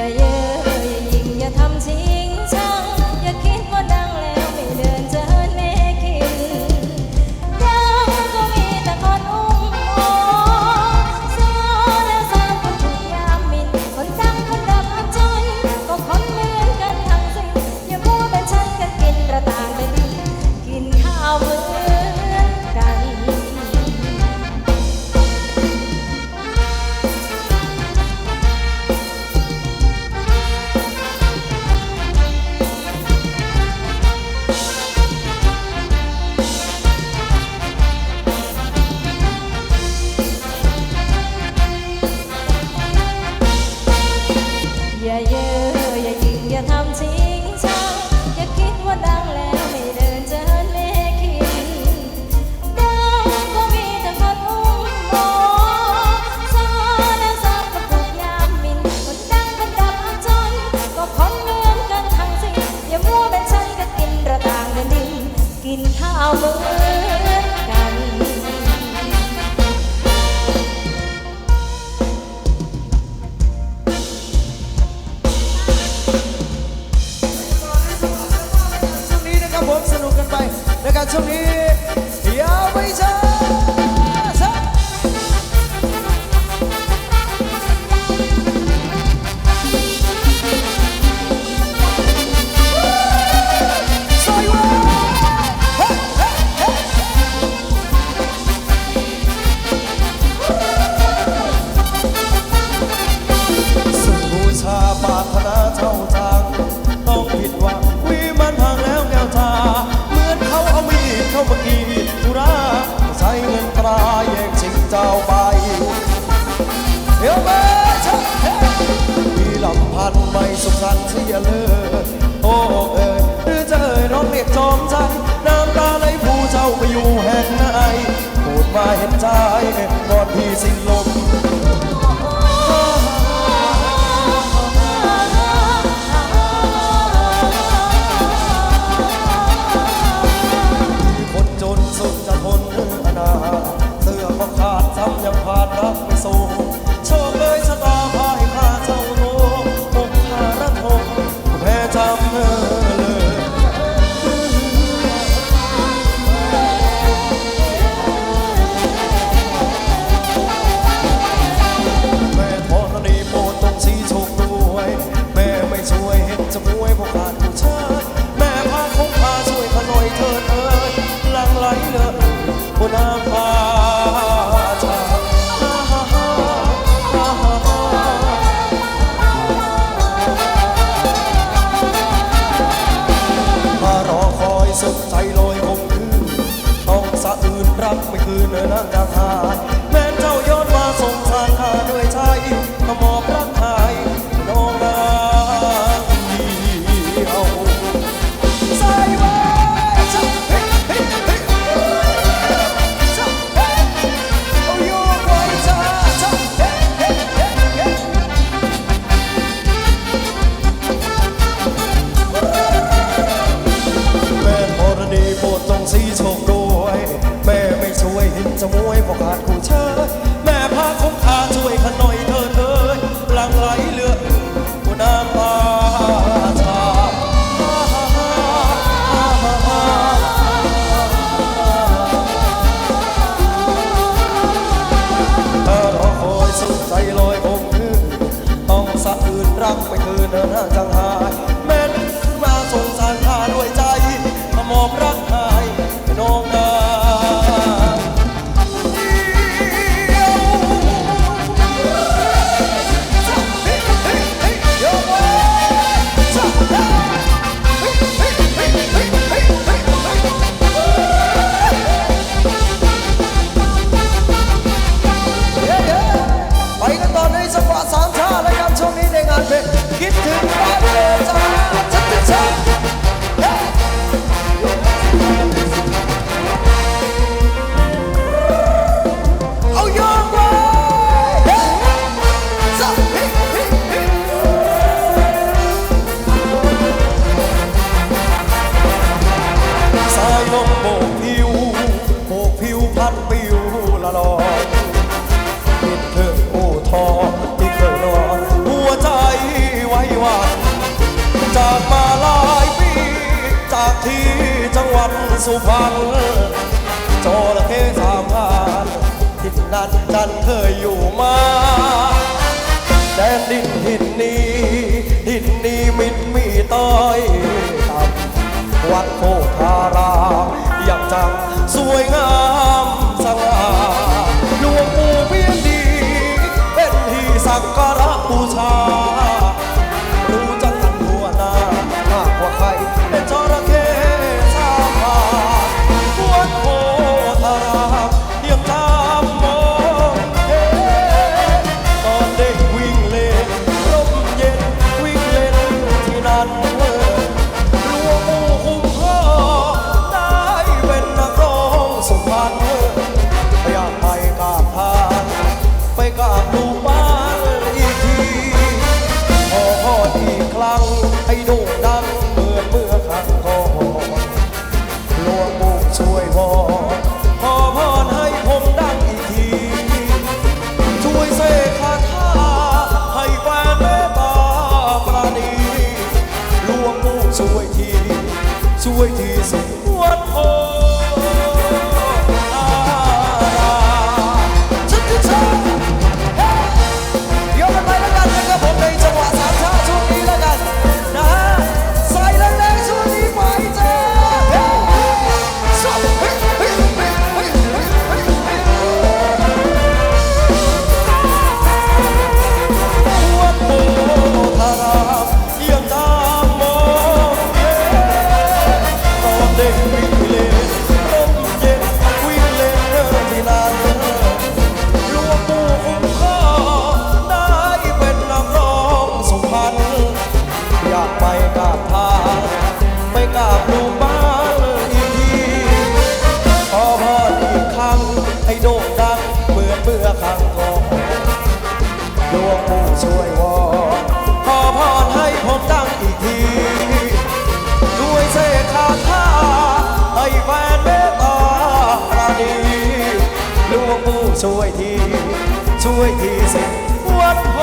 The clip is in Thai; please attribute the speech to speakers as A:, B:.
A: yeah, yeah. ปรารถนา สมวยพอขาด สุพรรณโจระเข้สามพานทิศนั้นจันเคยอยู่มาแต่ดินทินนี้หินนี้มิดมีต้อยต่ำวัดโพ ไปกับทางไปกาบลูกบ้านเลยทีขอพรอีกครั้งให้โด่งดังเมื่อเมื่อครั้งก่อนดวงปู่ช่วยวอนขอพ่อให้ผมดังอีกทีด้วยเสกคาถาให้แฟนเมตตาราดีหลวงปู่ช่วยทีช่วยทีสิวัดโพ